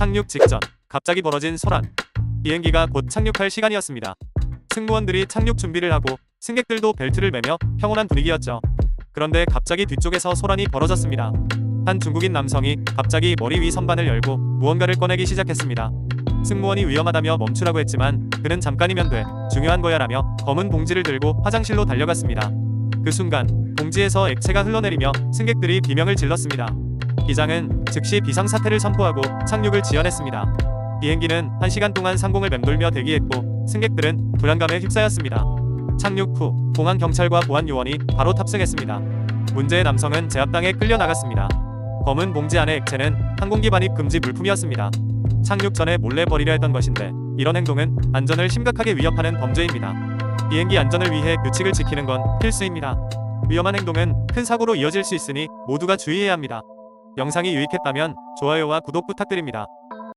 착륙 직전 갑자기 벌어진 소란. 비행기가 곧 착륙할 시간이었습니다. 승무원들이 착륙 준비를 하고 승객들도 벨트를 매며 평온한 분위기였죠. 그런데 갑자기 뒤쪽에서 소란이 벌어졌습니다. 한 중국인 남성이 갑자기 머리 위 선반을 열고 무언가를 꺼내기 시작했습니다. 승무원이 위험하다며 멈추라고 했지만 그는 잠깐이면 돼 중요한 거야 라며 검은 봉지를 들고 화장실로 달려갔습니다. 그 순간 봉지에서 액체가 흘러내리며 승객들이 비명을 질렀습니다. 기장은 즉시 비상사태를 선포하고 착륙을 지연했습니다. 비행기는 1시간 동안 상공을 맴돌며 대기했고 승객들은 불안감에 휩싸였습니다. 착륙 후 공항 경찰과 보안 요원이 바로 탑승했습니다. 문제의 남성은 제압당에 끌려 나갔습니다. 검은 봉지 안의 액체는 항공기 반입 금지 물품이었습니다. 착륙 전에 몰래 버리려 했던 것인데 이런 행동은 안전을 심각하게 위협하는 범죄입니다. 비행기 안전을 위해 규칙을 지키는 건 필수입니다. 위험한 행동은 큰 사고로 이어질 수 있으니 모두가 주의해야 합니다. 영상이 유익했다면 좋아요와 구독 부탁드립니다.